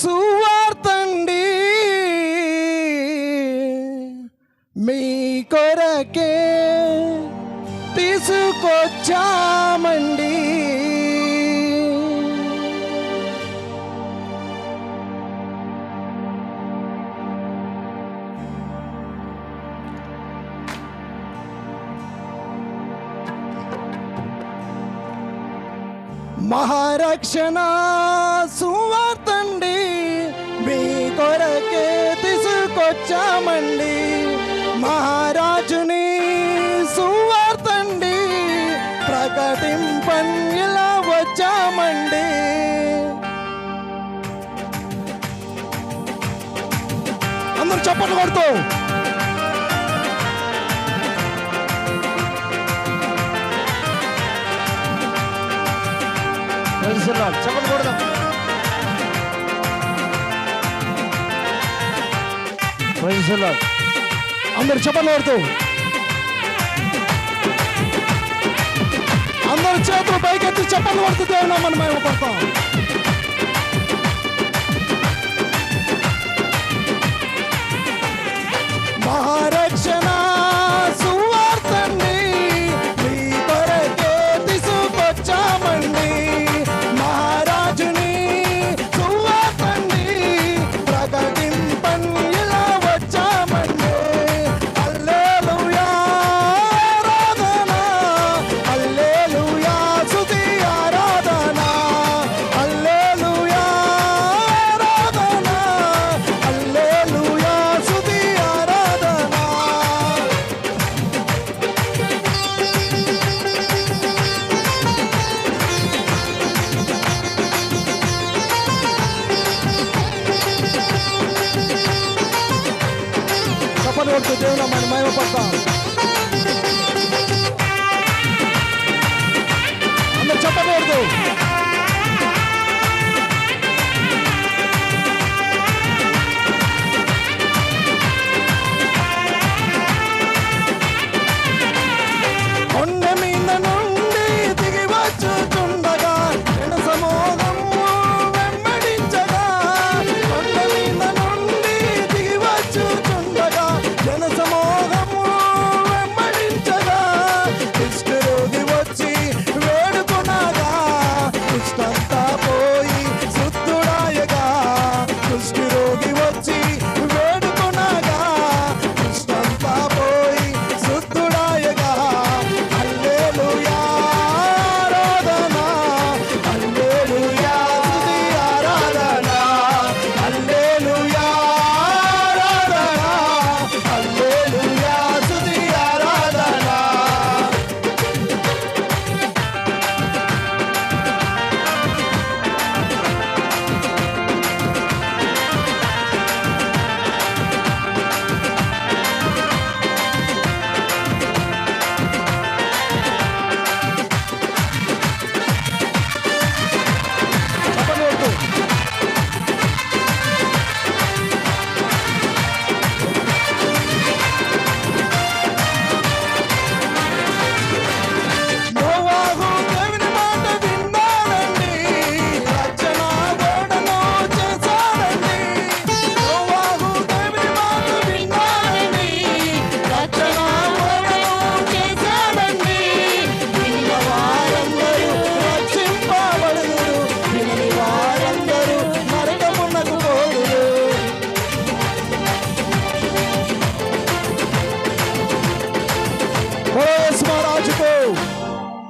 సువార్తండి. మీ కొరకే తీసుకొచ్చామండి. మహారక్షణ సువార్తండి. వచ్చామండి. మహారాజుని సువార్తండి. ప్రకటింపం వచ్చామండి. అందరూ చప్పట్లు కొడుతూ. చెప్పండి కొడదాం. అందరు చెప్పలు పడుతూ అందరు చేతులు పైకెత్తి చెప్పలు పడుతూ దేవుని మనం మేము పడతాం కొడుకు దేవుడు మనం మహిమపడతాం అందరు చెప్పకూడదు